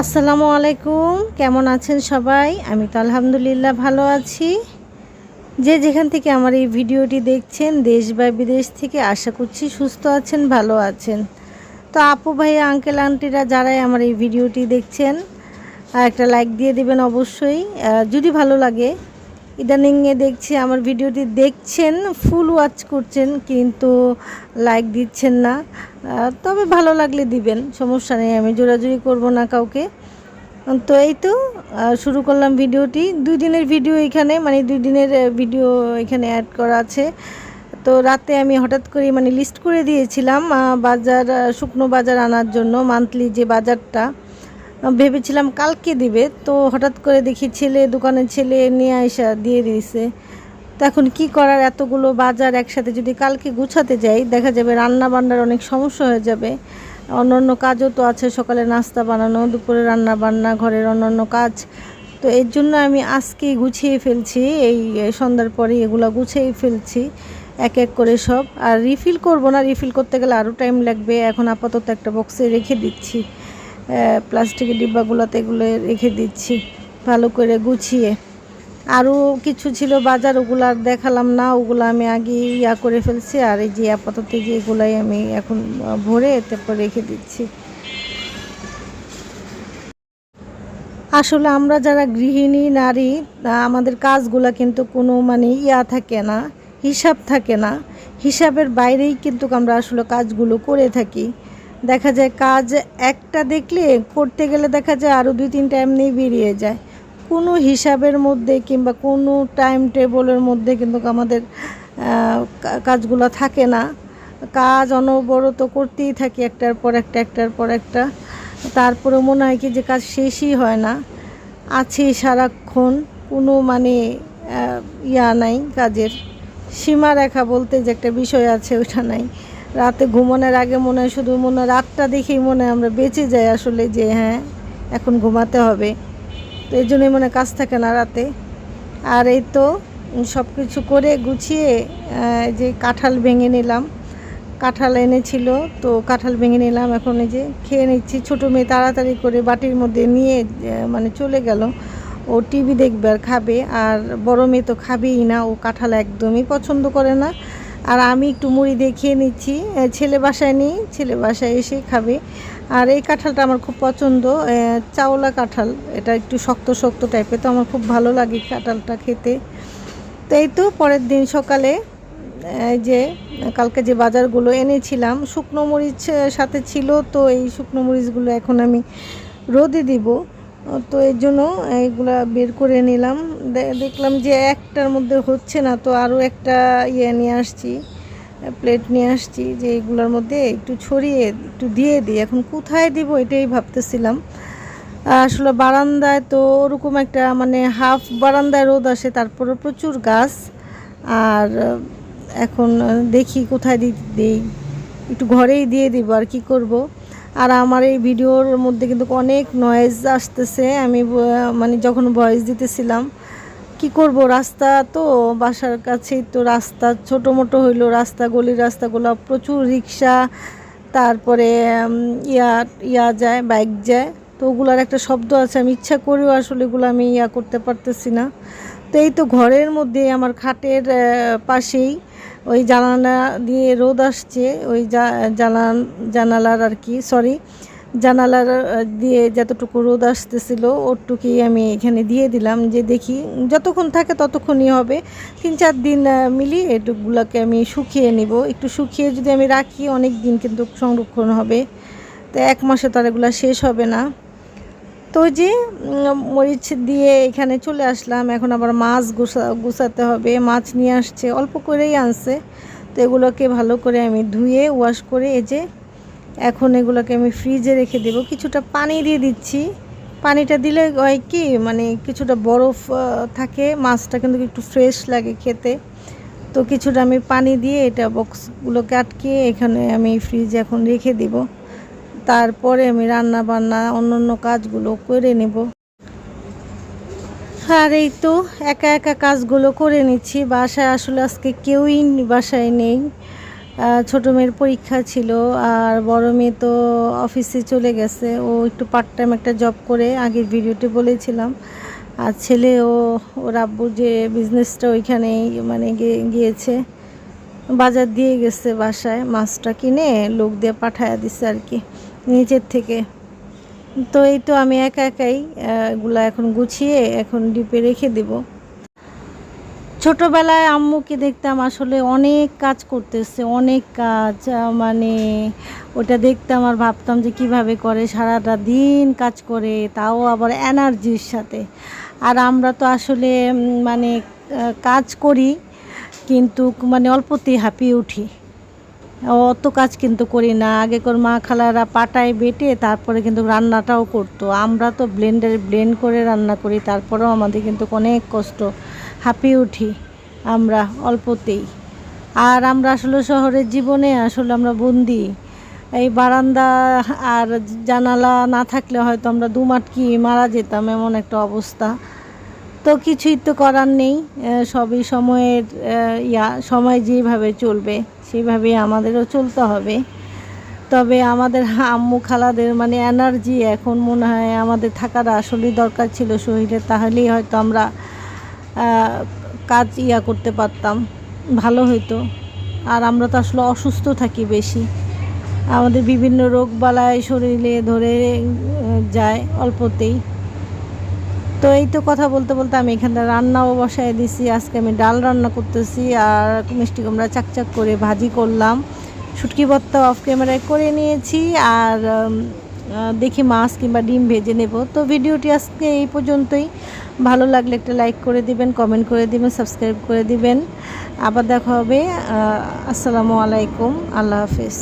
আসসালামু আলাইকুম। কেমন আছেন সবাই? আমি তো আলহামদুলিল্লাহ ভালো আছি। যে যেখান থেকে আমার এই ভিডিওটি দেখছেন, দেশ বা বিদেশ থেকে আশা করছি সুস্থ আছেন, ভালো আছেন। তো আপু ভাই আঙ্কেল আন্টিরা যারাই আমার এই ভিডিওটি দেখছেন একটা লাইক দিয়ে দেবেন অবশ্যই। যদি ভালো লাগে ইদানিংয়ে দেখছি, আমার ভিডিওটি দেখছেন ফুল ওয়াচ করছেন, কিন্তু লাইক দিচ্ছেন না। তবে ভালো লাগলে দিবেন, সমস্যা নেই, আমি জোরাজুরি করব না কাউকে। তো এই তো শুরু করলাম ভিডিওটি। দুই দিনের ভিডিও এখানে মানে দুই দিনের ভিডিও এখানে অ্যাড করা আছে। তো রাতে আমি হঠাৎ করে মানে লিস্ট করে দিয়েছিলাম বাজার শুকনো বাজার আনার জন্য মান্থলি যে বাজারটা ভেবেছিলাম কালকে দিবে, তো হঠাৎ করে দেখি ছেলে, দোকানের ছেলে নিয়ে আসা দিয়ে দিয়েছে তো এখন কি করার? এতগুলো বাজার একসাথে যদি কালকে গুছাতে যাই, দেখা যাবে রান্না বান্নার অনেক সমস্যা হয়ে যাবে। অন্য অন্য কাজও তো আছে, সকালে নাস্তা বানানো, দুপুরে রান্না বান্না ঘরের অন্যান্য কাজ। তো এর জন্য আমি আজকেই গুছিয়ে ফেলছি, এই সন্ধ্যার পরে এগুলো গুছিয়ে ফেলছি, এক এক করে সব। আর রিফিল করব না রিফিল করতে গেলে আরও টাইম লাগবে। এখন আপাতত একটা বক্সে রেখে দিচ্ছি। প্লাস্টিকের ডিব্বাগুলোতে এগুলো রেখে দিচ্ছি, ভালো করে গুছিয়ে। আরও কিছু ছিল বাজার, ওগুলো আর দেখালাম না, ওগুলো আমি আগে ইয়া করে ফেলছি, আর এই যে আপাতত যে এগুলাই আমি এখন ভরে তারপর রেখে দিচ্ছি। আসলে আমরা যারা গৃহিণী নারী আমাদের কাজগুলা কিন্তু কোনো মানে ইয়া থাকে না, হিসাব থাকে না। হিসাবের বাইরেই কিন্তু আমরা আসলে কাজগুলো করে থাকি। দেখা যায় কাজ একটা দেখলে করতে গেলে দেখা যায় আরও দুই তিন টাইম এমনি বেরিয়ে যায়। কোনো হিসাবের মধ্যে কিংবা কোনো টাইম টেবলের মধ্যে কিন্তু আমাদের কাজগুলো থাকে না। কাজ অনবরত করতেই থাকি একটার পর একটা, একটার পর একটা। তারপরে মনে হয় কি যে কাজ শেষই হয় না। আছে সারাক্ষণ, কোনো মানে ইয়া নাই কাজের। সীমারেখা বলতে যে একটা বিষয় আছে, ওইটা নাই। রাতে ঘুমানোর আগে মনে হয় শুধু মনে রাতটা দেখেই মনে আমরা বেঁচে যাই আসলে যে হ্যাঁ এখন ঘুমাতে হবে। তো এই জন্যই মনে কাজ থাকে না রাতে। আর এই তো সব কিছু করে গুছিয়ে যে কাঁঠাল ভেঙে নিলাম। কাঁঠাল এনেছিল, তো কাঁঠাল ভেঙে নিলাম। এখন এই যে খেয়ে নিচ্ছি। ছোটো মেয়ে তাড়াতাড়ি করে বাটির মধ্যে নিয়ে মানে চলে গেল। ও টিভি দেখবে আর খাবে। আর বড় মেয়ে তো খাবেই না। ও কাঁঠাল একদমই পছন্দ করে না। আর আমি একটু মুড়ি দিয়ে খেয়ে নিচ্ছি। ছেলে বাসায় নিই, ছেলে বাসায় এসে খাবে। আর এই কাঁঠালটা আমার খুব পছন্দ। চাওলা কাঁঠাল। এটা একটু শক্ত শক্ত টাইপের তো আমার খুব ভালো লাগে কাঁঠালটা খেতে। তো এই তো পরের দিন সকালে যে কালকে যে বাজারগুলো এনেছিলাম, শুকনো মরিচ সাথে ছিল, তো এই শুকনো মরিচগুলো এখন আমি রোদে দিব। তো এর জন্য এইগুলা বের করে নিলাম। দেখলাম যে একটার মধ্যে হচ্ছে না, তো আরও একটা ইয়ে নিয়ে আসছি প্লেট নিয়ে আসছি যে এগুলোর মধ্যে একটু ছড়িয়ে, একটু দিয়ে দিই। এখন কোথায় দিব এটাই ভাবতেছিলাম। আসলে বারান্দায় তো ওরকম একটা মানে হাফ বারান্দায় রোদ আসে তারপরে প্রচুর গাছ। আর এখন দেখি কোথায় দিই। একটু ঘরেই দিয়ে দিব, আর কি করব? আর আমার এই ভিডিওর মধ্যে কিন্তু অনেক নয়েজ আসতেছে। আমি মানে যখন ভয়েস দিতেছিলাম, কি করব? রাস্তা তো, বাসার কাছেই তো রাস্তা। ছোটো মোটো হইল রাস্তা, গলির রাস্তাগুলো, প্রচুর রিক্সা, তারপরে ইয়া ইয়া যায় বাইক যায়। তো ওগুলার একটা শব্দ আছে, আমি ইচ্ছা করেও আসলে এগুলো আমি ইয়া করতে পারতেছি না। তো এই তো ঘরের মধ্যে আমার খাটের পাশেই ওই জানালা দিয়ে রোদ আসছে, ওই জানান জানালার আর কি সরি জানালার দিয়ে যতটুকু রোদ আসতেছিল ওরটুকুই আমি এখানে দিয়ে দিলাম যে দেখি যতক্ষণ থাকে ততক্ষণই হবে। তিন চার দিন মিলিয়ে এটুকুগুলোকে আমি শুকিয়ে নিব। একটু শুকিয়ে যদি আমি রাখি অনেক দিন কিন্তু সংরক্ষণ হবে। তো এক মাসে তো আর এগুলো শেষ হবে না। তো যে মরিচ দিয়ে এখানে চলে আসলাম। এখন আবার মাছ গুছা গুছাতে হবে। মাছ নিয়ে আসছে, অল্প করেই আনছে। তো এগুলোকে ভালো করে আমি ধুয়ে ওয়াশ করে, এই যে এখন এগুলোকে আমি ফ্রিজে রেখে দেব। কিছুটা পানি দিয়ে দিচ্ছি। পানিটা দিলে হয় কি মানে কিছুটা বরফ থাকে। মাছটা কিন্তু একটু ফ্রেশ লাগে খেতে। তো কিছুটা আমি পানি দিয়ে এটা বক্সগুলোকে আটকে এখানে আমি ফ্রিজে এখন রেখে দিব। তারপরে আমি রান্না বান্না অন্য অন্য কাজগুলো করে নেব। আর এই তো একা একা কাজগুলো করে নিচ্ছি। বাসায় আসলে আজকে কেউই বাসায় নেই। ছোট মেয়ের পরীক্ষা ছিল আর বড় মেয়ে তো অফিসে চলে গেছে। ও একটু পার্ট টাইম একটা জব করে, আগের ভিডিওতে বলেছিলাম। আর ছেলে ও ওর আব্বু যে বিজনেসটা ওইখানেই মানে গিয়ে- গিয়েছে, বাজার দিয়ে গেছে বাসায়। মাছটা কিনে লোক দিয়ে পাঠায় দিছে আর কি। নিচের থেকে। তো এই তো আমি একা একাই এগুলা এখন গুছিয়ে এখন ডিপে রেখে দেব। ছোটবেলায় আম্মুকে দেখতাম আসলে অনেক কাজ করতেছে, অনেক কাজ মানে ওটা দেখতাম আর ভাবতাম যে কীভাবে করে, সারাটা দিন কাজ করে, তাও আবার এনার্জির সাথে। আর আমরা তো আসলে মানে কাজ করি, কিন্তু মানে অল্পতেই হাঁপিয়ে উঠি। অত কাজ কিন্তু করি না। আগেকার মা খালারা পাটায় বেটে তারপরে কিন্তু রান্নাটাও করতো। আমরা তো ব্লেন্ডারে ব্লেন্ড করে রান্না করি, তারপরেও আমাদের কিন্তু অনেক কষ্ট। হাঁপিয়ে উঠি আমরা অল্পতেই। আর আমরা আসলে শহরের জীবনে আসলে আমরা বন্দি। এই বারান্দা আর জানালা না থাকলে হয়তো আমরা দুমাটকি মারা যেতাম, এমন একটা অবস্থা। তো কিছুই তো করার নেই সবই সময়ের ইয়া, সময় যেভাবে চলবে সেইভাবেই আমাদেরও চলতে হবে। তবে আমাদের আম্মু খালাদের মানে এনার্জি এখন মনে হয় আমাদের থাকার আসলেই দরকার ছিল শরীরে, তাহলেই হয়তো আমরা কাজ ইয়া করতে পারতাম, ভালো হইতো। আর আমরা তো আসলে অসুস্থ থাকি বেশি। আমাদের বিভিন্ন রোগ বালায় শরীরে ধরে যায় অল্পতেই। তো এই তো কথা বলতে বলতে আমি এখানে রান্নাও বসায় দিছি, আজকে আমি ডাল রান্না করতেছি আর মিষ্টি কুমড়া চাকচাক করে ভাজি করলাম। শুটকি ভর্তা অফ ক্যামেরায় করে নিয়েছি আর দেখি মাছ কিংবা ডিম ভেজে নেব। তো ভিডিওটি আজকে এই পর্যন্তই। ভালো লাগলে একটা লাইক করে দিবেন কমেন্ট করে দিবেন সাবস্ক্রাইব করে দিবেন। আবার দেখা হবে আসসালামু আলাইকুম, আল্লাহ হাফিজ।